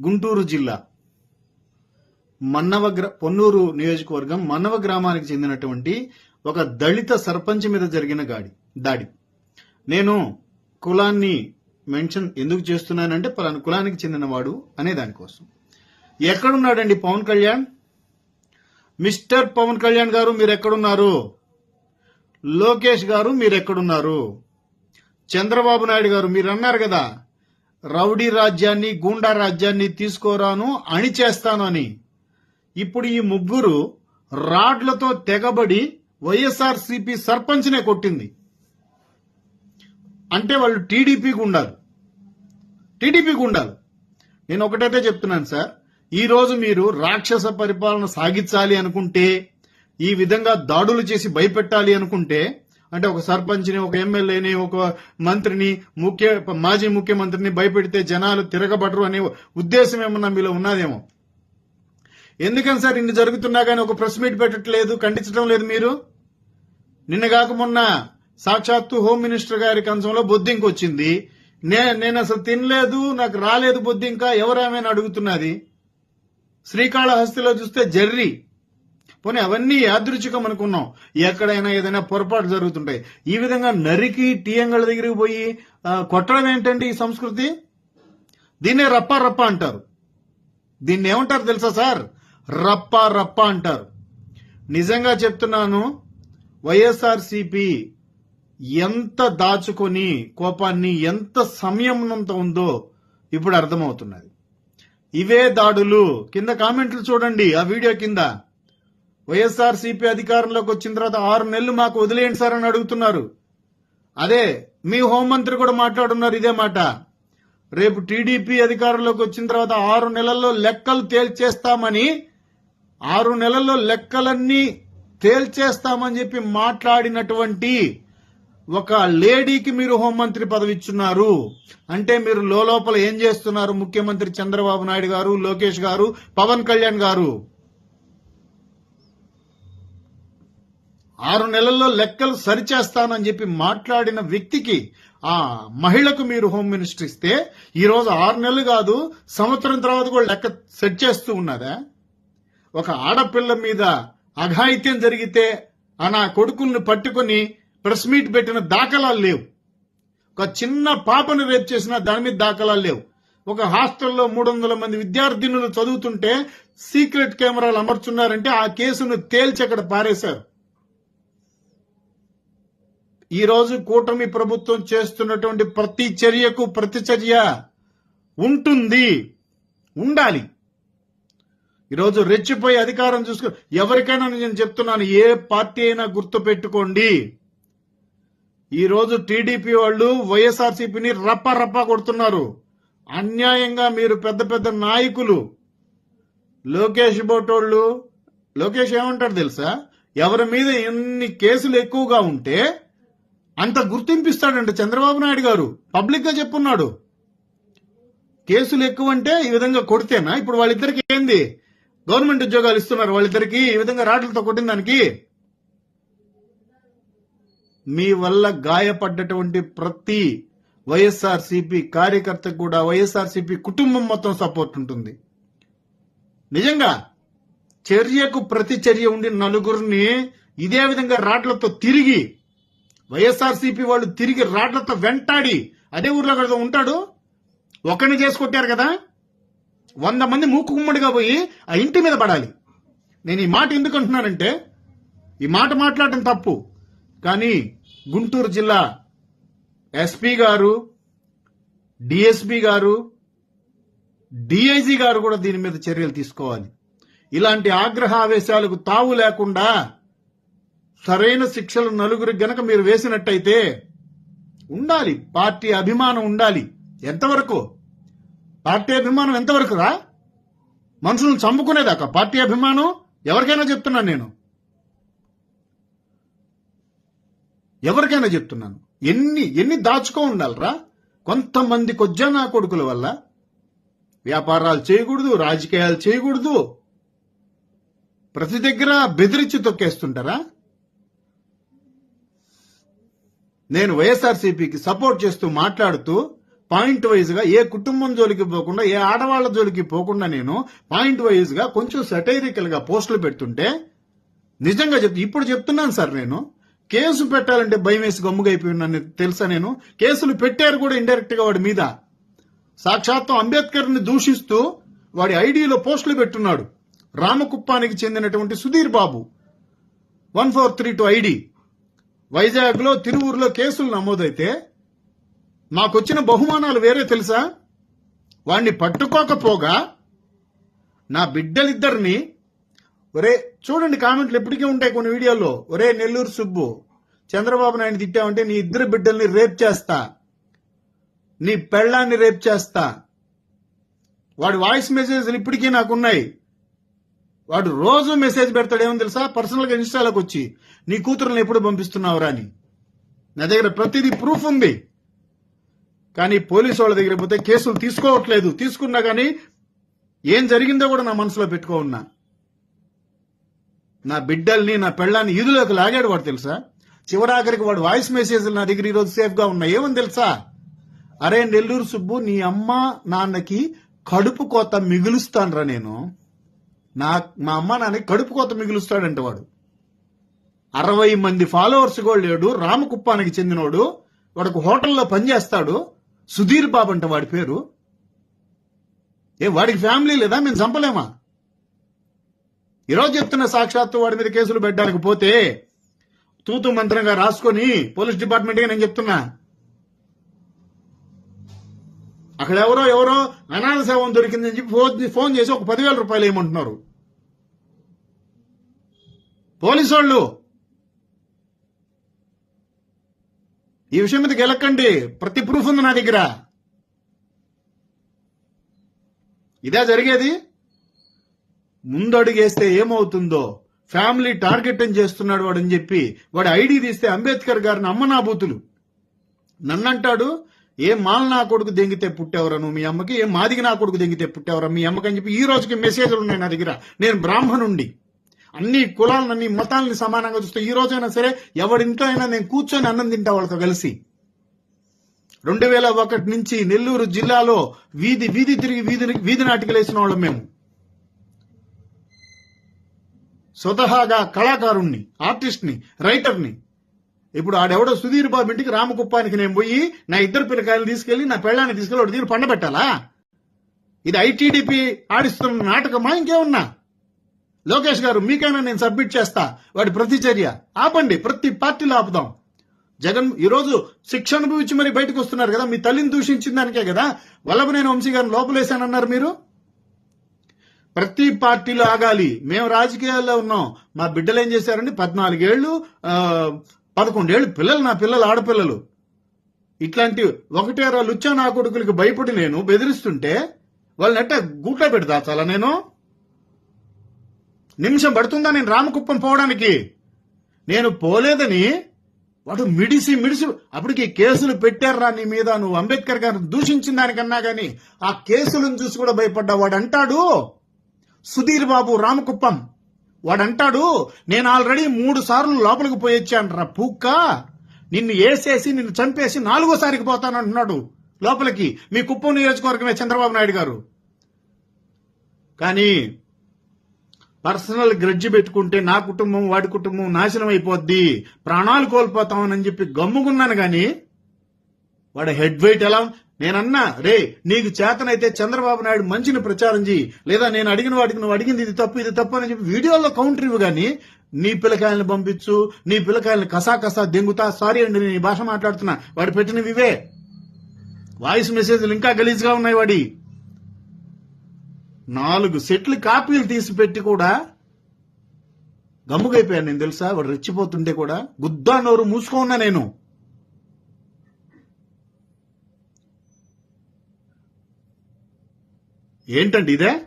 గుంటూరు జిల్లా మన్నవ గ్ర పొన్నూరు నియోజకవర్గం మన్నవ గ్రామానికి చెందినటువంటి ఒక దళిత సర్పంచ్ మీద జరిగిన గాడి దాడి. నేను కులాన్ని మెన్షన్ ఎందుకు చేస్తున్నానంటే పలానా కులానికి చెందినవాడు అనే దానికోసం ఎక్కడున్నాడండి పవన్ కళ్యాణ్? మిస్టర్ పవన్ కళ్యాణ్ గారు మీరు ఎక్కడున్నారు లోకేష్ గారు మీరు ఎక్కడున్నారు చంద్రబాబు నాయుడు గారు మీరు అన్నారు కదా? రౌడీ రాజ్యాన్ని గూండా రాజ్యాన్ని తీసుకోరాను అణిచేస్తాను అని ఇప్పుడు ఈ ముగ్గురు రాడ్లతో తెగబడి వైఎస్ఆర్ సిపి సర్పంచ్నే కొట్టింది. అంటే వాళ్ళు టీడీపీ గుండాలు. టీడీపీ గుండాలు. నేను ఒకటైతే చెప్తున్నాను సార్. ఈరోజు మీరు రాక్షస పరిపాలన సాగించాలి అనుకుంటే ఈ విధంగా దాడులు చేసి భయపెట్టాలి అనుకుంటే అంటే ఒక సర్పంచ్ని ఒక ఎమ్మెల్యేని ఒక మంత్రిని ముఖ్య మాజీ ముఖ్యమంత్రిని భయపెడితే జనాలు తిరగబడరు అనే ఉద్దేశం ఏమన్నా మీలో ఉన్నదేమో? ఎందుకని సార్ ఇన్ని జరుగుతున్నా కానీ ఒక ప్రెస్ మీట్ పెట్టట్లేదు ఖండించడం లేదు మీరు? నిన్న కాక మొన్న సాక్షాత్తు హోమ్ మినిస్టర్ గారి కంచంలో బొద్దింక వచ్చింది. నే నేను అసలు తినలేదు నాకు రాలేదు బొద్దింక ఎవరేమైనా అడుగుతున్నది? శ్రీకాళహస్తిలో చూస్తే జర్రీ. పోనీ అవన్నీ యాదృచ్ఛికం అనుకున్నాం. ఎక్కడైనా ఏదైనా పొరపాటు జరుగుతుంటాయి. ఈ విధంగా నరికి టీఎంగళ దగ్గరికి పోయి కొట్టడం ఏంటండి ఈ సంస్కృతి? దీన్నే రప్ప రప్ప అంటారు. దీన్ని ఏమంటారు తెలుసా సార్? రప్ప రప్ప అంటారు. నిజంగా చెప్తున్నాను వైఎస్ఆర్సిపి ఎంత దాచుకొని కోపాన్ని ఎంత సంయమనంతో ఉందో ఇప్పుడు అర్థమవుతున్నది. ఇవే దాడులు. కింద కామెంట్లు చూడండి ఆ వీడియో కింద. వైఎస్ఆర్ సిపి అధికారంలోకి వచ్చిన తర్వాత ఆరు నెలలు మాకు వదిలేయండి సార్ అని అడుగుతున్నారు. అదే మీ హోంమంత్రి కూడా మాట్లాడున్నారు ఇదే మాట. రేపు టీడీపీ అధికారంలోకి వచ్చిన తర్వాత ఆరు నెలల్లో లెక్కలు తేల్చేస్తామని ఆరు నెలల్లో లెక్కలన్నీ తేల్చేస్తామని చెప్పి మాట్లాడినటువంటి ఒక లేడీకి మీరు హోంమంత్రి పదవి ఇచ్చున్నారు అంటే మీరు లోపల ఏం చేస్తున్నారు? ముఖ్యమంత్రి చంద్రబాబు నాయుడు గారు లోకేష్ గారు పవన్ కళ్యాణ్ గారు. ఆరు నెలల్లో లెక్కలు సరిచేస్తానని చెప్పి మాట్లాడిన వ్యక్తికి ఆ మహిళకు మీరు హోమ్ మినిస్టర్ ఇస్తే ఈరోజు ఆరు నెలలు కాదు సంవత్సరం తర్వాత కూడా లెక్క సెట్ చేస్తూ ఉన్నదా? ఒక ఆడపిల్ల మీద అఘాయిత్యం జరిగితే ఆ నా కొడుకుల్ని పట్టుకొని ప్రెస్ మీట్ పెట్టిన దాఖలాలు లేవు. ఒక చిన్న పాపను రేప్ చేసిన దాని మీద దాఖలాలు లేవు. ఒక హాస్టల్లో మూడు వందల మంది విద్యార్థినులు చదువుతుంటే సీక్రెట్ కెమెరాలు అమర్చున్నారంటే ఆ కేసును తేల్చి అక్కడ పారేశారు. ఈరోజు కూటమి ప్రభుత్వం చేస్తున్నటువంటి ప్రతి చర్యకు ప్రతిచర్య ఉంటుంది. ఉండాలి. ఈరోజు రెచ్చిపోయి అధికారం చూసుకో ఎవరికైనా నేను చెప్తున్నాను ఏ పార్టీ అయినా గుర్తు పెట్టుకోండి. ఈరోజు టీడీపీ వాళ్ళు వైఎస్ఆర్సీపీని రప్ప రప్ప కొడుతున్నారు. అన్యాయంగా మీరు పెద్ద పెద్ద నాయకులు లోకేష్ బోటోళ్ళు లోకేష్ ఏమంటాడు తెలుసా? ఎవరి మీద ఎన్ని కేసులు ఎక్కువగా ఉంటే అంత గుర్తింపిస్తాడంట చంద్రబాబు నాయుడు గారు. పబ్లిక్గా చెప్పున్నాడు. కేసులు ఎక్కువ అంటే ఈ విధంగా కొడితేనా? ఇప్పుడు వాళ్ళిద్దరికి ఏంది? గవర్నమెంట్ ఉద్యోగాలు ఇస్తున్నారు. వాళ్ళిద్దరికి ఈ విధంగా రాట్లతో కొట్టిన దానికి మీ వల్ల గాయపడ్డటువంటి ప్రతి వైఎస్ఆర్ సిపి కార్యకర్తకు కూడా వైఎస్ఆర్ సిపి కుటుంబం మొత్తం సపోర్ట్ ఉంటుంది. నిజంగా చర్యకు ప్రతి చర్య ఉండి నలుగురిని ఇదే విధంగా రాట్లతో తిరిగి వైఎస్ఆర్సీపీ వాళ్ళు తిరిగి రాడ్లతో వెంటాడి అదే ఊర్లో కదా ఉంటాడు. ఒకరిని చేసుకొట్టారు కదా. వంద మంది మూకు కుమ్మడిగా పోయి ఆ ఇంటి మీద పడాలి. నేను ఈ మాట ఎందుకు అంటున్నానంటే ఈ మాట మాట్లాడటం తప్పు. కానీ గుంటూరు జిల్లా ఎస్పీ గారు డిఎస్పీ గారు డిఐజీ గారు కూడా దీని మీద చర్యలు తీసుకోవాలి. ఇలాంటి ఆగ్రహ ఆవేశాలకు తావు లేకుండా సరైన శిక్షలు నలుగురికి గనక మీరు వేసినట్టయితే ఉండాలి. పార్టీ అభిమానం ఉండాలి. ఎంతవరకు? పార్టీ అభిమానం ఎంతవరకు రా? మనుషులను చంపుకునేదాకా. పార్టీ అభిమానం ఎవరికైనా చెప్తున్నాను నేను. ఎవరికైనా చెప్తున్నాను. ఎన్ని ఎన్ని దాచుకో ఉండాలరా? కొంతమంది కొజ్జనా కొడుకుల వల్ల? వ్యాపారాలు చేయకూడదు రాజకీయాలు చేయకూడదు. ప్రతి దగ్గర బెదిరించి తొక్కేస్తుంటారా? నేను వైఎస్ఆర్సీపీకి సపోర్ట్ చేస్తూ మాట్లాడుతూ పాయింట్ వైజ్గా ఏ కుటుంబం జోలికి పోకుండా ఏ ఆడవాళ్ళ జోలికి పోకుండా నేను పాయింట్ వైజ్గా కొంచెం సెటైరికల్గా పోస్టులు పెడుతుంటే నిజంగా చెప్తా ఇప్పుడు చెప్తున్నాను సార్ నేను. కేసు పెట్టాలంటే భయం వేసి గమ్ముగైపోయినాను తెలుసా నేను? కేసులు పెట్టారు కూడా ఇండైరెక్ట్గా వాడి మీద. సాక్షాత్తు అంబేద్కర్ని దూషిస్తూ వాడి ఐడిలో పోస్టులు పెట్టున్నాడు. రామకుప్పానికి చెందినటువంటి Sudhir Babu. One four three two ID. వైజాగ్లో తిరువూరులో కేసులు నమోదైతే మాకొచ్చిన బహుమానాలు వేరే తెలుసా? వాణ్ణి పట్టుకోకపోగా నా బిడ్డలిద్దరిని ఒరే చూడండి కామెంట్లు ఎప్పటికీ ఉంటాయి కొన్ని వీడియోల్లో. ఒరే నెల్లూరు సుబ్బు చంద్రబాబు నాయుడు తిట్టావంటే నీ ఇద్దరు బిడ్డల్ని రేప్ చేస్తా. నీ పెళ్ళాన్ని రేప్ చేస్తా. వాడి వాయిస్ మెసేజ్లు ఇప్పటికీ నాకున్నాయి. వాడు రోజు మెసేజ్ పెడతాడేమో తెలుసా? పర్సనల్గా ఇన్స్టాలోకి వచ్చి నీ కూతురుని ఎప్పుడు పంపిస్తున్నావురా అని. నా దగ్గర ప్రతిదీ ప్రూఫ్ ఉంది. కానీ పోలీసు వాళ్ళ దగ్గర పోతే కేసులు తీసుకోవట్లేదు. తీసుకున్నా కానీ ఏం జరిగిందో కూడా నా మనసులో పెట్టుకో ఉన్నా. నా బిడ్డల్ని నా పెళ్ళాన్ని ఇదిలోకి లాగాడు వాడు తెలుసా? చివరాఖరికి వాడు వాయిస్ మెసేజ్లు నా దగ్గర ఈరోజు సేఫ్గా ఉన్నాయి. ఏమని తెలుసా? అరే నెల్లూరు సుబ్బు నీ అమ్మ నాన్నకి కడుపు కోత మిగులుస్తానరా నేను. నా మా అమ్మ నాన్న కడుపు కోత మిగులుస్తాడంట వాడు. అరవై మంది ఫాలోవర్స్ కూడా లేడు రామకుప్పానికి చెందినోడు వాడికి హోటల్లో పనిచేస్తాడు సుధీర్ బాబు అంట వాడి పేరు. ఏ వాడికి ఫ్యామిలీ లేదా? మేము చంపలేమా? ఈరోజు చెప్తున్న సాక్షాత్తు వాడి మీద కేసులు పెట్టడానికి పోతే తూతు మంత్రంగా రాసుకొని పోలీస్ డిపార్ట్మెంట్గా నేను చెప్తున్నా. అక్కడ ఎవరో ఎవరో అనాథ సేవం దొరికిందని చెప్పి ఫోన్ ఫోన్ చేసి ఒక పదివేల రూపాయలు ఏమంటున్నారు? పోలీసు వాళ్ళు ఈ విషయం మీద గెలక్కండి ప్రతి ప్రూఫ్ ఉంది నా దగ్గర. ఇదే జరిగేది? ముందు అడుగేస్తే ఏమవుతుందో ఫ్యామిలీ టార్గెట్ అని చేస్తున్నాడు వాడు అని చెప్పి వాడు ఐడి తీస్తే అంబేద్కర్ గారిని అమ్మనాబూతులు నన్నంటాడు ఏ మాల్ నా కొడుకు దెంగితే పుట్టేవరా నువ్వు మీ అమ్మకి? ఏ మాదిగి నా కొడుకు దెంగితే పుట్టేవరా మీ అమ్మకి అని చెప్పి ఈ రోజుకి మెసేజ్లు ఉన్నాయి నా దగ్గర. నేను బ్రాహ్మణుండి. అన్ని కులాలను అన్ని మతాలని సమానంగా చూస్తే ఈ రోజైనా సరే ఎవరింట్లో అయినా నేను కూర్చొని అన్నం తింటా వాళ్ళతో కలిసి. రెండు వేల ఒకటి నుంచి నెల్లూరు జిల్లాలో వీధి వీధి తిరిగి వీధి వీధి నాటికలు వేసిన వాళ్ళం మేము. స్వతహాగా కళాకారుణ్ణి ఆర్టిస్ట్ని రైటర్ని ఇప్పుడు ఆడెవడో సుధీర్ బాబు ఇంటికి రామకుప్పానికి నేను పోయి నా ఇద్దరు పిల్లకాయలు తీసుకెళ్ళి నా పెళ్ళాన్ని తీసుకెళ్ళి వాడి దగ్గర పండబెట్టాలా? ఇది ఐటీడీపీ ఆడిస్తున్న నాటకమా? ఇంకేమన్నా? లోకేష్ గారు మీకైనా నేను సబ్మిట్ చేస్తా. వాడి ప్రతిచర్య. ఆపండి ప్రతి పార్టీలో ఆపుదాం. జగన్ ఈ రోజు శిక్ష అనుభవించి మరి బయటకు వస్తున్నారు కదా మీ తల్లిని దూషించిన దానికే కదా. వల్లభనేని వంశీ గారిని లోపలేశానన్నారు మీరు? ప్రతి పార్టీలో ఆగాలి. మేము రాజకీయాల్లో ఉన్నాం. మా బిడ్డలు ఏం చేశారండి? పద్నాలుగేళ్ళు పదకొండేళ్ళు పిల్లలు నా పిల్లలు ఆడపిల్లలు. ఇట్లాంటి ఒకటేరా లుచ్చా నా కొడుకులకి భయపడి నేను బెదిరిస్తుంటే వాళ్ళని ఎట్ట గూట్లో పెట్టి దాచాలా నేను? నిమిషం పడుతుందా నేను రామకుప్పం పోవడానికి? నేను పోలేదని వాడు మిడిసి మిడిసి అప్పటికి కేసులు పెట్టారా నీ మీద? నువ్వు అంబేద్కర్ గారిని దూషించిన దానికన్నా కానీ ఆ కేసులను చూసి కూడా భయపడ్డా వాడు అంటాడు. సుధీర్ బాబు రామకుప్పం. వాడంటాడు నేను ఆల్రెడీ మూడు సార్లు లోపలికి పోయొచ్చాను రా పూక్క. నిన్ను ఏసేసి నిన్ను చంపేసి నాలుగోసారికి పోతానంటున్నాడు లోపలికి మీ కుప్పం నియోజకవర్గమే చంద్రబాబు నాయుడు గారు. కానీ పర్సనల్ గ్రడ్జి పెట్టుకుంటే నా కుటుంబం వాడి కుటుంబం నాశనం అయిపోద్ది ప్రాణాలు కోల్పోతామని చెప్పి గమ్ముకున్నాను కానీ వాడి హెడ్ వెయిట్ ఎలా నేనన్నా రే నీకు చేతనైతే చంద్రబాబు నాయుడు మంచిని ప్రచారం చేయి లేదా నేను అడిగిన వాడికి నువ్వు అడిగింది ఇది తప్పు ఇది తప్పు అని చెప్పి వీడియోలో కౌంటర్ ఇవ్వు గాని నీ పిల్లకాయలను పంపించు నీ పిల్లకాయలను కసా కసా దెంగుతా సారీ అండి నేను ఈ భాష మాట్లాడుతున్నా. వాడు పెట్టినవి ఇవే. వాయిస్ మెసేజ్లు ఇంకా గలీజ్గా ఉన్నాయి వాడి. నాలుగు సెట్లు కాపీలు తీసి పెట్టి కూడా గమ్ముగైపోయాను నేను తెలుసా? వాడు రెచ్చిపోతుంటే కూడా గుద్దా నోరు మూసుకోన్నా నేను. ఏంటండి ఇదే?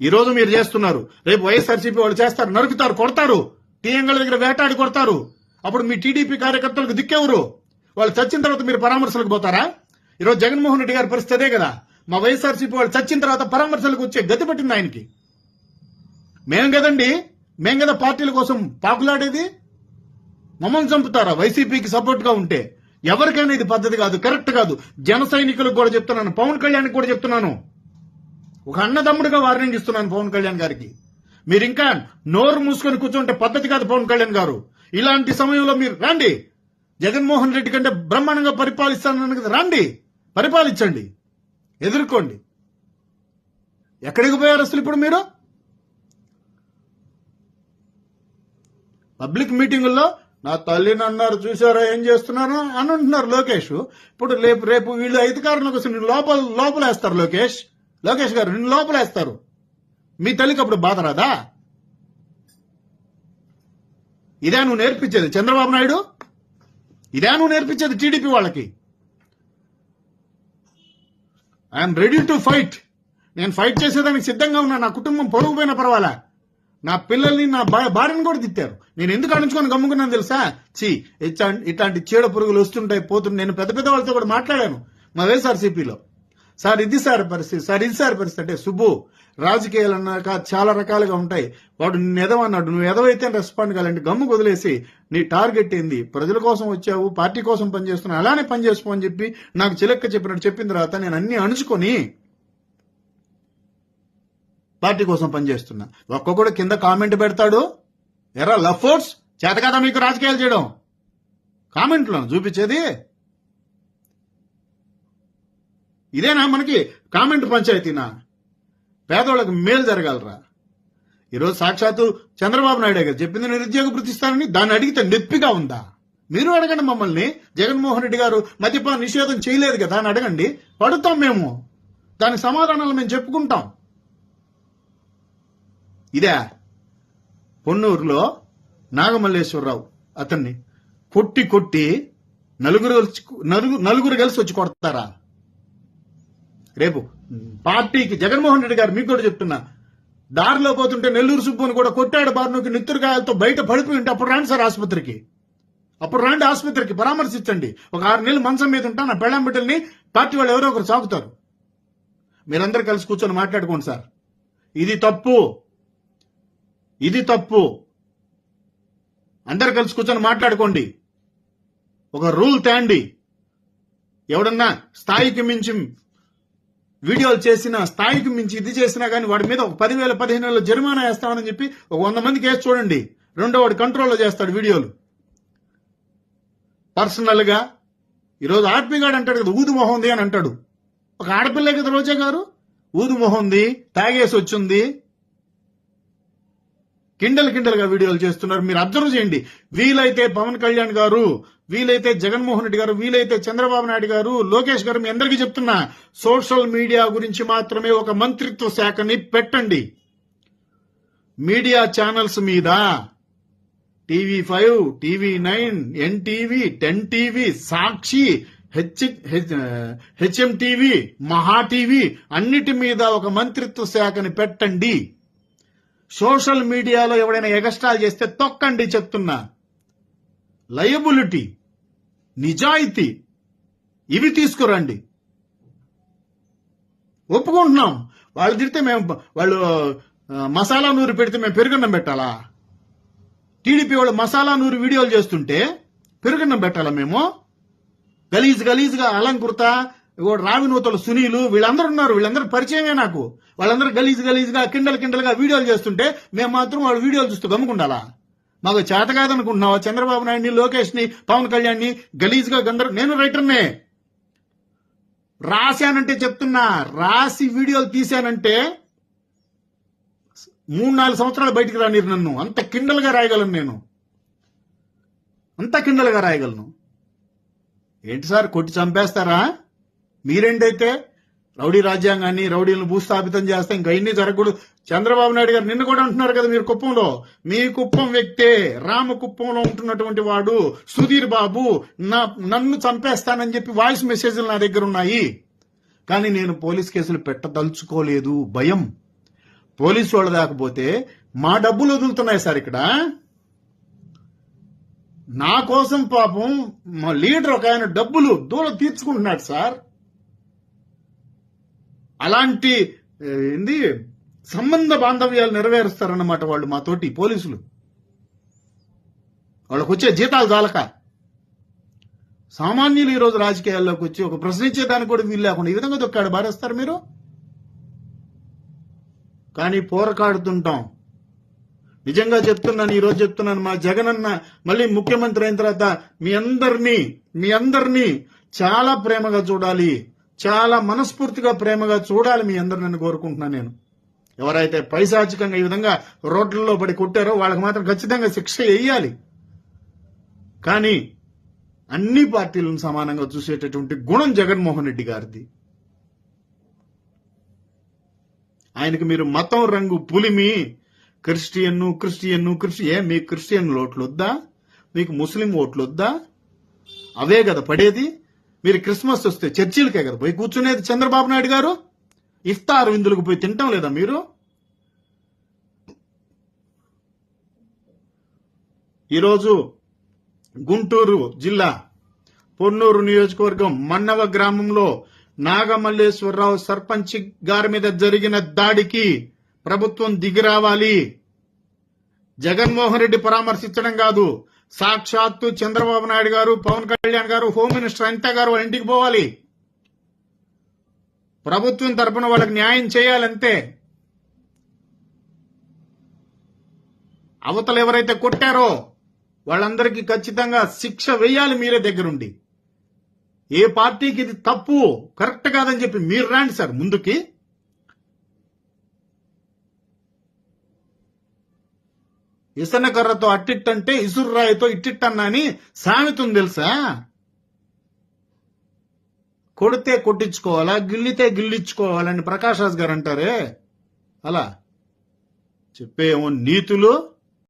ఈరోజు మీరు చేస్తున్నారు. రేపు వైఎస్ఆర్సీపీ వాళ్ళు చేస్తారు నరుకుతారు కొడతారు. టీఎంగల దగ్గర వేటాడి కొడతారు. అప్పుడు మీ టీడీపీ కార్యకర్తలకు దిక్కెవరు? వాళ్ళు చచ్చిన తర్వాత మీరు పరామర్శలకు పోతారా? ఈరోజు జగన్మోహన్ రెడ్డి గారి పరిస్థితి అదే కదా. మా వైఎస్ఆర్సీపీ వాళ్ళు చచ్చిన తర్వాత పరామర్శలకు వచ్చే గతి పట్టింది ఆయనకి. మేం కదండి? మేం కదా పార్టీల కోసం పాకులాడేది? మమ్మల్ని చంపుతారా? వైసీపీకి సపోర్ట్గా ఉంటే. ఎవరికైనా ఇది పద్ధతి కాదు కరెక్ట్ కాదు. జన సైనికులకు కూడా చెప్తున్నాను పవన్ కళ్యాణ్ కూడా చెప్తున్నాను. ఒక అన్నదమ్ముడిగా వార్నింగ్ ఇస్తున్నాను పవన్ కళ్యాణ్ గారికి. మీరు ఇంకా నోరు మూసుకొని కూర్చుంటే పద్ధతి కాదు పవన్ కళ్యాణ్ గారు. ఇలాంటి సమయంలో మీరు రండి. జగన్మోహన్ రెడ్డి కంటే బ్రహ్మాండంగా పరిపాలిస్తానన్నాను కదా రండి. పరిపాలించండి. ఎదుర్కోండి. ఎక్కడికి పోయారు అసలు ఇప్పుడు మీరు? పబ్లిక్ మీటింగుల్లో నా తల్లిని అన్నారు చూసారా ఏం చేస్తున్నారో అని అంటున్నారు లోకేష్. ఇప్పుడు రేపు రేపు వీళ్ళు అధికారంలోకి వస్తే నిన్ను లోపల లోపలేస్తారు లోకేష్. లోకేష్ గారు నిన్ను లోపలేస్తారు. మీ తల్లికి అప్పుడు బాధ రాదా? ఇదే నువ్వు నేర్పించేది చంద్రబాబు నాయుడు? ఇదే నువ్వు నేర్పించేది టీడీపీ వాళ్ళకి? ఐఎమ్ రెడీ టు ఫైట్ నేను ఫైట్ చేసేదానికి సిద్ధంగా ఉన్నా నా కుటుంబం పొరుగు పోయినా పర్వాలా? నా పిల్లల్ని నా భార్యను కూడా తిట్టారు. నేను ఎందుకు అణుచుకొని గమ్ముకున్నాను తెలుసా? చి ఇట్లా- ఇట్లాంటి చీడ పురుగులు వస్తుంటాయి పోతుంటాయి. నేను పెద్ద పెద్ద వాళ్ళతో కూడా మాట్లాడాను మా వైఎస్ఆర్సీపీలో. సార్ ఇది సార్ పరిస్థితి. సార్ ఇది సార్ పరిస్థితి. అంటే సుబ్బు రాజకీయాలు అన్నాక చాలా రకాలుగా ఉంటాయి. వాడు నిన్ను ఎదవన్నాడు. నువ్వు ఎదవైతే రెస్పాండ్ కావాలంటే గమ్ము వదిలేసి నీ టార్గెట్ ఏంది? ప్రజల కోసం వచ్చావు పార్టీ కోసం పనిచేస్తున్నావు అలానే పని చేసుకో అని చెప్పి నాకు చిలక్క చెప్పినట్టు చెప్పిన తర్వాత నేను అన్ని అణుచుకొని పార్టీ కోసం పనిచేస్తున్నా. ఒక్కొక్కడు కింద కామెంట్ పెడతాడు. ఎరా లఫోర్స్ చేత కదా మీకు రాజకీయాలు చేయడం? కామెంట్లో చూపించేది? ఇదేనా మనకి? కామెంట్ పంచాయతీనా? పేదోళ్ళకి మేలు జరగాలరా? ఈరోజు సాక్షాత్తు చంద్రబాబు నాయుడు గారు చెప్పింది నిరుద్యోగ వృత్తిస్తానని దాన్ని అడిగితే నొప్పిగా ఉందా? మీరు అడగండి మమ్మల్ని. జగన్మోహన్ రెడ్డి గారు మద్యపాన నిషేధం చేయలేదు కదా అని అడగండి. పడుతాం మేము. దాని సమాధానాలు మేము చెప్పుకుంటాం. ఇదే పొన్నూరులో నాగమల్లేశ్వరరావు అతన్ని కొట్టి కొట్టి నలుగురు వచ్చి- నలుగురు నలుగురు కలిసి వచ్చి కొడతారా? రేపు పార్టీకి జగన్మోహన్ రెడ్డి గారు మీకు కూడా చెప్తున్నా. దారిలో పోతుంటే నెల్లూరు సుబ్బుని కూడా కొట్టాడు బారునుకి నిత్తురుగాయలతో బయట పడిపోయి ఉంటే అప్పుడు రాండి సార్ ఆసుపత్రికి. అప్పుడు రాండి ఆసుపత్రికి పరామర్శించండి. ఒక ఆరు నెలలు మంచం మీద ఉంటా నా పెళ్ళం బిడ్డల్ని పార్టీ వాళ్ళు ఎవరో ఒకరు సాగుతారు. మీరందరూ కలిసి కూర్చొని మాట్లాడుకోండి సార్. ఇది తప్పు. ఇది తప్పు. అందరు కలిసి కూర్చొని మాట్లాడుకోండి. ఒక రూల్ తేండి. ఎవడన్నా స్థాయికి మించి వీడియోలు చేసిన స్థాయికి మించి ఇది చేసినా కానీ వాడి మీద ఒక పదివేల పదిహేను వేల జరిమానా వేస్తామని చెప్పి ఒక వంద మంది కేసు చూడండి. రెండో వాడు కంట్రోల్లో చేస్తాడు వీడియోలు. పర్సనల్గా ఈరోజు ఆర్పిగాడు అంటాడు కదా ఊదు మొహం ఉంది అని అంటాడు. ఒక ఆడపిల్లే కదా రోజా గారు? ఊదు మొహం ఉంది తాగేసి వచ్చింది. కిండల్ కిండల్గా వీడియోలు చేస్తున్నారు. మీరు అబ్జర్వ్ చేయండి. వీలైతే పవన్ కళ్యాణ్ గారు వీలైతే జగన్మోహన్ రెడ్డి గారు వీలైతే చంద్రబాబు నాయుడు గారు లోకేష్ గారు మీ అందరికీ చెప్తున్నా సోషల్ మీడియా గురించి మాత్రమే ఒక మంత్రిత్వ శాఖని పెట్టండి. మీడియా ఛానల్స్ మీద TV five TV nine NTV ten TV Sakshi H HM TV Maha TV అన్నిటి మీద ఒక మంత్రిత్వ శాఖని పెట్టండి. సోషల్ మీడియాలో ఎవడైనా ఎగస్ట్రాల్ చేస్తే తొక్కండి చెప్తున్నా. లయబిలిటీ. నిజాయితీ. ఇవి తీసుకురండి. ఒప్పుకుంటున్నాం. వాళ్ళు తిడితే మేము వాళ్ళు మసాలా నూరు పెడితే మేము పెరుగన్నం పెట్టాలా? టీడీపీ వాళ్ళు మసాలా నూరు వీడియోలు చేస్తుంటే పెరుగన్నం పెట్టాలా మేము? గలీజ్ గలీజ్గా అలంకృత ఇగో రావి నూతలు సునీలు వీళ్ళందరూ ఉన్నారు. వీళ్ళందరూ పరిచయమే నాకు. వాళ్ళందరూ గలీజ్ గలీజ్గా కిండల్ కిండల్గా వీడియోలు చేస్తుంటే మేము మాత్రం వాళ్ళ వీడియోలు చూస్తూ గమ్ముకుండాలా? మాకు చేత కాదనుకుంటున్నావా? చంద్రబాబు నాయుడిని లోకేష్ని పవన్ కళ్యాణ్ని గలీజ్గా గందరు నేను రైటర్నే. రాశానంటే చెప్తున్నా. రాసి వీడియోలు తీశానంటే మూడు నాలుగు సంవత్సరాలు బయటికి రానిరు నన్ను. అంత కిండల్గా రాయగలను నేను. అంత కిండల్గా రాయగలను. ఏంటి సార్ కొట్టి చంపేస్తారా? మీరేంటైతే రౌడీ రాజ్యాంగాన్ని రౌడీలను భూస్థాపితం చేస్తే ఇంకా ఇన్ని జరగకూడదు. చంద్రబాబు నాయుడు గారు నిన్ను కూడా అంటున్నారు కదా మీరు కుప్పంలో. మీ కుప్పం వ్యక్తే రామ కుప్పంలో ఉంటున్నటువంటి వాడు సుధీర్ బాబు. నా నన్ను చంపేస్తానని చెప్పి వాయిస్ మెసేజ్లు నా దగ్గర ఉన్నాయి. కానీ నేను పోలీస్ కేసులు పెట్టదలుచుకోలేదు. భయం. పోలీసు వాళ్ళు దాకపోతే మా డబ్బులు వదులుతున్నాయి సార్ ఇక్కడ. నా కోసం పాపం మా లీడర్ ఒక ఆయన డబ్బులు దూరం తీర్చుకుంటున్నాడు సార్. అలాంటి ఏంది సంబంధ బాంధవ్యాలు నెరవేరుస్తారన్నమాట వాళ్ళు మాతోటి పోలీసులు. వాళ్ళకు వచ్చే జీతాలు చాలక. సామాన్యులు ఈరోజు రాజకీయాల్లోకి వచ్చి ఒక ప్రశ్నించేదానికి కూడా వీలు లేకుండా ఈ విధంగా దొక్కాడు బారేస్తారు మీరు? కానీ పోరకాడుతుంటాం. నిజంగా చెప్తున్నాను ఈ రోజు చెప్తున్నాను మా జగనన్న మళ్ళీ ముఖ్యమంత్రి అయిన తర్వాత మీ అందరినీ మీ అందరినీ చాలా ప్రేమగా చూడాలి. చాలా మనస్ఫూర్తిగా ప్రేమగా చూడాలి మీ అందరు నన్ను కోరుకుంటున్నాను నేను. ఎవరైతే పైశాచికంగా ఈ విధంగా రోడ్లలో పడి కొట్టారో వాళ్ళకి మాత్రం ఖచ్చితంగా శిక్ష వేయాలి. కానీ అన్ని పార్టీలను సమానంగా చూసేటటువంటి గుణం జగన్మోహన్ రెడ్డి గారిది. ఆయనకు మీరు మతం రంగు పులిమి క్రిస్టియన్ను క్రిస్టియన్ను క్రిస్టి ఏ మీకు క్రిస్టియన్ ఓట్లు వద్దా మీకు ముస్లిం ఓట్లు వద్దా అవే కదా పడేది. మీరు క్రిస్మస్ వస్తే చర్చిలకే కదా పోయి కూర్చునేది చంద్రబాబు నాయుడు గారు? ఇఫ్తార్ విందులకు పోయి తింటాం లేదా మీరు? ఈరోజు గుంటూరు జిల్లా పొన్నూరు నియోజకవర్గం మన్నవ గ్రామంలో నాగమల్లేశ్వరరావు సర్పంచ్ గారి మీద జరిగిన దాడికి ప్రభుత్వం దిగిరావాలి జగన్మోహన్ రెడ్డి పరామర్శించడం కాదు సాక్షాత్తు చంద్రబాబు నాయుడు గారు పవన్ కళ్యాణ్ గారు హోమ్ మినిస్టర్ అనిత గారు వాళ్ళ ఇంటికి పోవాలి. ప్రభుత్వం తరపున వాళ్ళకి న్యాయం చేయాలంతే అవతలు ఎవరైతే కొట్టారో వాళ్ళందరికీ ఖచ్చితంగా శిక్ష వేయాలి మీరే దగ్గరుండి. ఏ పార్టీకి ఇది తప్పు కరెక్ట్ కాదని చెప్పి మీరు రాండి సార్ ముందుకి. ఇసన కర్రతో అట్టిట్టంటే ఇసుర్రాయితో ఇట్టిట్టన్నా అని సామెత ఉంది తెలుసా? కొడితే కొట్టించుకోవాలా గిల్లితే గిల్లించుకోవాలని ప్రకాష్ రాజ్ గారు అంటారే? అలా చెప్పేమో నీతులు